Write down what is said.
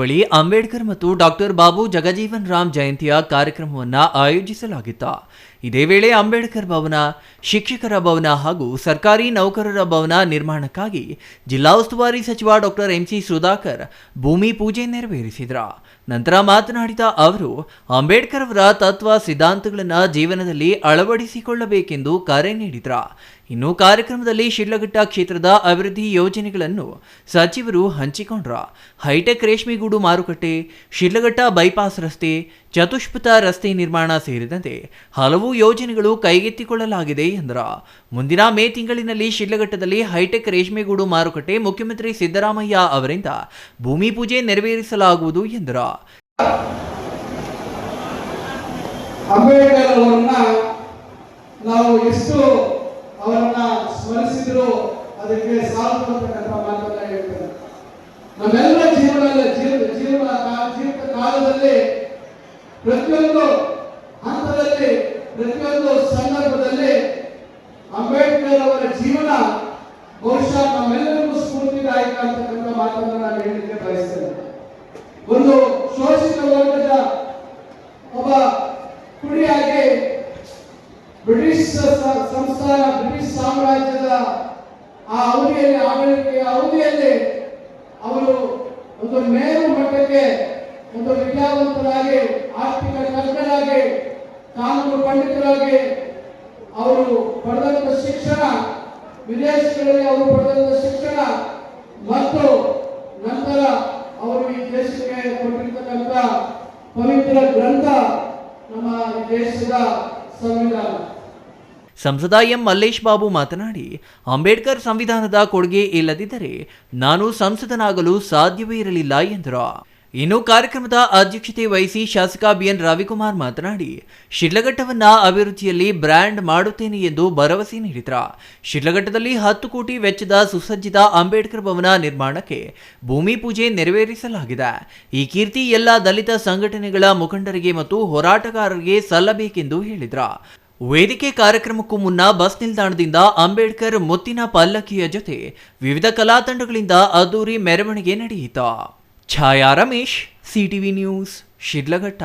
ಬಳಿ ಅಂಬೇಡ್ಕರ್ ಮತ್ತು ಡಾಕ್ಟರ್ ಬಾಬು ಜಗಜೀವನ್ ರಾಮ್ ಜಯಂತಿಯ ಕಾರ್ಯಕ್ರಮವನ್ನು ಆಯೋಜಿಸಲಾಗಿತ್ತು. ಇದೇ ವೇಳೆ ಅಂಬೇಡ್ಕರ್ ಭವನ, ಶಿಕ್ಷಕರ ಭವನ ಹಾಗೂ ಸರ್ಕಾರಿ ನೌಕರರ ಭವನ ನಿರ್ಮಾಣಕ್ಕಾಗಿ ಜಿಲ್ಲಾ ಉಸ್ತುವಾರಿ ಸಚಿವ ಡಾಕ್ಟರ್ ಎಂಸಿ ಸುಧಾಕರ್ ಭೂಮಿ ಪೂಜೆ ನೆರವೇರಿಸಿದರು. ನಂತರ ಮಾತನಾಡಿದ ಅವರು, ಅಂಬೇಡ್ಕರ್ ಅವರ ತತ್ವ ಸಿದ್ಧಾಂತಗಳನ್ನು ಜೀವನದಲ್ಲಿ ಅಳವಡಿಸಿಕೊಳ್ಳಬೇಕೆಂದು ಕರೆ ನೀಡಿದ್ರ. ಇನ್ನು ಕಾರ್ಯಕ್ರಮದಲ್ಲಿ ಶಿಡ್ಲಘಟ್ಟ ಕ್ಷೇತ್ರದ ಅಭಿವೃದ್ಧಿ ಯೋಜನೆಗಳನ್ನು ಸಚಿವರು ಹಂಚಿಕೊಂಡ್ರ. ಹೈಟೆಕ್ ರೇಷ್ಮೆಗೂಡು ಮಾರುಕಟ್ಟೆ, ಶಿಡ್ಲಘಟ್ಟ ಬೈಪಾಸ್ ರಸ್ತೆ, ಚತುಷ್ಪಥ ರಸ್ತೆ ನಿರ್ಮಾಣ ಸೇರಿದಂತೆ ಹಲವು ಯೋಜನೆಗಳು ಕೈಗೆತ್ತಿಕೊಳ್ಳಲಾಗಿದೆ ಎಂದ್ರ. ಮುಂದಿನ ಮೇ ತಿಂಗಳಿನಲ್ಲಿ ಶಿಡ್ಲಘಟ್ಟದಲ್ಲಿ ಹೈಟೆಕ್ ರೇಷ್ಮೆಗೂಡು ಮಾರುಕಟ್ಟೆ ಮುಖ್ಯಮಂತ್ರಿ ಸಿದ್ದರಾಮಯ್ಯ ಅವರಿಂದ ಭೂಮಿ ಪೂಜೆ ನೆರವೇರಿಸಲಾಗುವುದು ಎಂದರು. ಸ್ಮರಿಸಿದ್ರು ಅದಕ್ಕೆ ಸಾಲದು ಅಂತಕ್ಕಂಥ ಮಾತನ್ನ ಹೇಳ್ತಾರೆ. ನಮ್ಮೆಲ್ಲ ಜೀವನದಲ್ಲಿ, ಜೀವ ಜೀವನ ಕಾ- ಜೀವಿತ ಕಾಲದಲ್ಲಿ ಪ್ರತಿಯೊಂದು ಹಂತದಲ್ಲಿ, ಪ್ರತಿಯೊಂದು ಸಂದರ್ಭದಲ್ಲಿ ಅಂಬೇಡ್ಕರ್ ಅವರ ಜೀವನ ಬಹುಶಃ ನಮ್ಮೆಲ್ಲರಿಗೂ ಸ್ಫೂರ್ತಿದಾಯಕ ಅಂತಕ್ಕಂಥ ಮಾತನ್ನು ನಾನು ಹೇಳಲಿಕ್ಕೆ ಬಯಸ್ತೇನೆ. ಒಂದು ಶೋಷಿತ ವರ್ಗದ ಬ್ರಿಟಿಷ್ ಸಂಸ್ಥಾನ, ಬ್ರಿಟಿಷ್ ಸಾಮ್ರಾಜ್ಯದ ಆ ಅವಧಿಯಲ್ಲಿ ಆಡಳಿತ ಅವಧಿಯಲ್ಲಿ ಅವರು ಒಂದು ಮೇರು ಮಟ್ಟಕ್ಕೆ, ಒಂದು ವಿದ್ಯಾವಂತರಾಗಿ, ಆರ್ಥಿಕ ತಜ್ಞರಾಗಿ ಕಾನೂನು ಪಂಡಿತರಾಗಿ ಅವರು ಪಡೆದಂತ ಶಿಕ್ಷಣ, ವಿದೇಶಗಳಲ್ಲಿ ಅವರು ಪಡೆದಂತ ಶಿಕ್ಷಣ ಮತ್ತು ನಂತರ ಅವರು ಈ ದೇಶಕ್ಕೆ ಕೊಟ್ಟಿರ್ತಕ್ಕಂಥ ಪವಿತ್ರ ಗ್ರಂಥ ನಮ್ಮ ದೇಶದ ಸಂವಿಧಾನ. ಸಂಸದ ಎಂ ಮಲ್ಲೇಶ್ ಬಾಬು ಮಾತನಾಡಿ, ಅಂಬೇಡ್ಕರ್ ಸಂವಿಧಾನದ ಕೊಡುಗೆ ಇಲ್ಲದಿದ್ದರೆ ನಾನು ಸಂಸದನಾಗಲು ಸಾಧ್ಯವೇ ಇರಲಿಲ್ಲ ಎಂದರು. ಇನ್ನು ಕಾರ್ಯಕ್ರಮದ ಅಧ್ಯಕ್ಷತೆ ವಹಿಸಿ ಶಾಸಕ ಬಿಎನ್ ರವಿಕುಮಾರ್ ಮಾತನಾಡಿ, ಶಿಡ್ಲಘಟ್ಟವನ್ನ ಅಭಿವೃದ್ಧಿಯಲ್ಲಿ ಬ್ರ್ಯಾಂಡ್ ಮಾಡುತ್ತೇನೆ ಎಂದು ಭರವಸೆ ನೀಡಿದ್ರ. ಶಿಡ್ಲಘಟ್ಟದಲ್ಲಿ ಹತ್ತು ಕೋಟಿ ವೆಚ್ಚದ ಸುಸಜ್ಜಿತ ಅಂಬೇಡ್ಕರ್ ಭವನ ನಿರ್ಮಾಣಕ್ಕೆ ಭೂಮಿ ಪೂಜೆ ನೆರವೇರಿಸಲಾಗಿದೆ. ಈ ಕೀರ್ತಿ ಎಲ್ಲ ದಲಿತ ಸಂಘಟನೆಗಳ ಮುಖಂಡರಿಗೆ ಮತ್ತು ಹೋರಾಟಗಾರರಿಗೆ ಸಲ್ಲಬೇಕೆಂದು ಹೇಳಿದ್ರ. ವೇದಿಕೆ ಕಾರ್ಯಕ್ರಮಕ್ಕೂ ಮುನ್ನ ಬಸ್ ನಿಲ್ದಾಣದಿಂದ ಅಂಬೇಡ್ಕರ್ ಮುತ್ತಿನ ಪಲ್ಲಕ್ಕಿಯ ಜೊತೆ ವಿವಿಧ ಕಲಾ ತಂಡಗಳಿಂದ ಅದ್ದೂರಿ ಮೆರವಣಿಗೆ ನಡೆಯಿತು. Chhaya Ramesh, CTV news, Shidlaghatta.